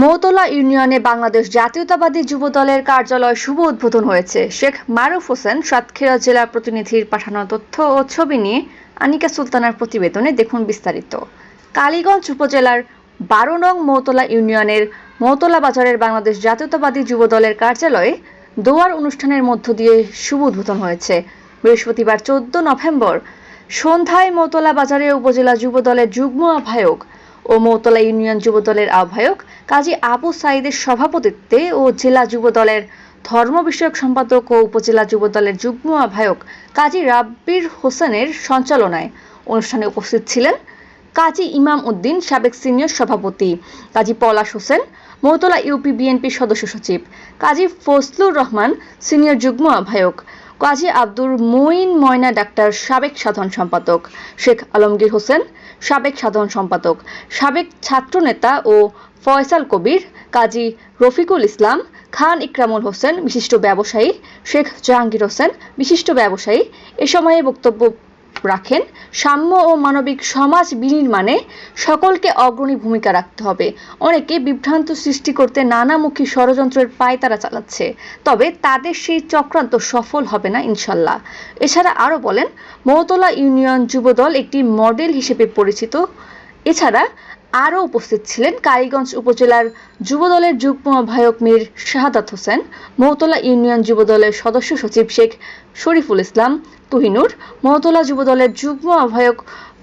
মৌতলা ইউনিয়নে বাংলাদেশ জাতীয়তাবাদী যুব দলের কার্যালয় শুভ উদ্বোধন হয়েছে। শেখ মারুফ হোসেন সাতক্ষীরা জেলা প্রতিনিধির পাঠানো তথ্য ও ছবি নিয়ে আনিকা সুলতানার প্রতিবেদনে দেখুন বিস্তারিত। কালীগঞ্জ উপজেলার বারো নং মৌতলা ইউনিয়নের মৌতলা বাজারের বাংলাদেশ জাতীয়তাবাদী যুব দলের কার্যালয়ে দোয়ার অনুষ্ঠানের মধ্য দিয়ে শুভ উদ্বোধন হয়েছে। বৃহস্পতিবার চোদ্দ নভেম্বর সন্ধ্যায় মৌতলা বাজারে উপজেলা যুব দলের যুগ্ম আহ্বায়ক ও মৌতলা ইউনিয়ন যুব দলের আহ্বায়ক কাজী আবু সাইদের সভাপতিত্বে ও জেলা যুব দলের ধর্ম বিষয়ক সম্পাদক ও উপজেলা যুব দলের যুগ্ম আহ্বায়ক কাজী রাব্বির হোসেনের সঞ্চালনায় অনুষ্ঠানে উপস্থিত ছিলেন কাজী ইমাম উদ্দিন, সাবেক সিনিয়র সভাপতি কাজী পলাশ হোসেন, মৌতলা ইউপি বিএনপির সদস্য সচিব কাজী ফজলুর রহমান, সিনিয়র যুগ্ম আহ্বায়ক কাজী আব্দুর মুইন ময়না, ডাক্তার সাবেক সাধারণ সম্পাদক শেখ আলমগীর হোসেন, সাবেক সাধারণ সম্পাদক সাবেক ছাত্রনেতা ও ফয়সাল কবির, কাজী রফিকুল ইসলাম, খান ইকরামুল হোসেন, বিশিষ্ট ব্যবসায়ী, শেখ জাহাঙ্গীর হোসেন, বিশিষ্ট ব্যবসায়ী। এ সময়ে বক্তব্য রাখেন, সাম্য ও মানবিক সমাজ বিনির্মাণে সকলকে অগ্রণী ভূমিকা রাখতে হবে। অনেকে বিভ্রান্ত সৃষ্টি করতে নানামুখী ষড়যন্ত্রের পায় তারা চালাচ্ছে, তবে তাদের সেই চক্রান্ত সফল হবে না, ইনশাল্লাহ। এছাড়া আরও বলেন মৌতলা ইউনিয়ন যুবদল একটি মডেল হিসেবে পরিচিত। এছাড়া আরও উপস্থিত ছিলেন কালীগঞ্জ উপজেলার যুবদলের যুগ্ম আহ্বায়ক মীর শাহাদাত হোসেন, মৌতলা ইউনিয়ন যুবদলের সদস্য সচিব শেখ শরীফুল ইসলাম, তুহিনুর, মৌতলা যুবদলের যুগ্ম আহ্বায়ক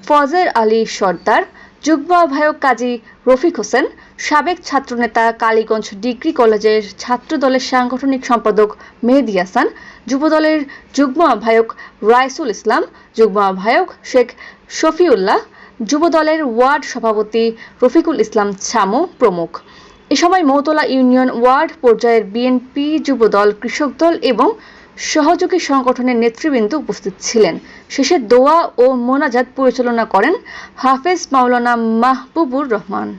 ফজের আলী সর্দার, যুগ্ম আহ্বায়ক কাজী রফিক হোসেন, সাবেক ছাত্রনেতা কালীগঞ্জ ডিগ্রি কলেজের ছাত্রদলের সাংগঠনিক সম্পাদক মেহেদি হাসান, যুবদলের যুগ্ম আহ্বায়ক রাইসুল ইসলাম, যুগ্ম আহ্বায়ক শেখ শফিউল্লাহ যুবদলের ওয়ার্ড সভাপতি রফিকুল ইসলাম ছামু প্রমুখ। এ সময় মৌতলা ইউনিয়ন ওয়ার্ড পর্যায়ের বিএনপি যুবদল, কৃষক দল এবং সহযোগী সংগঠনের নেতৃবৃন্দ উপস্থিত ছিলেন। শেষে দোয়া ও মোনাজাত পরিচালনা করেন হাফেজ মাওলানা মাহবুবুর রহমান।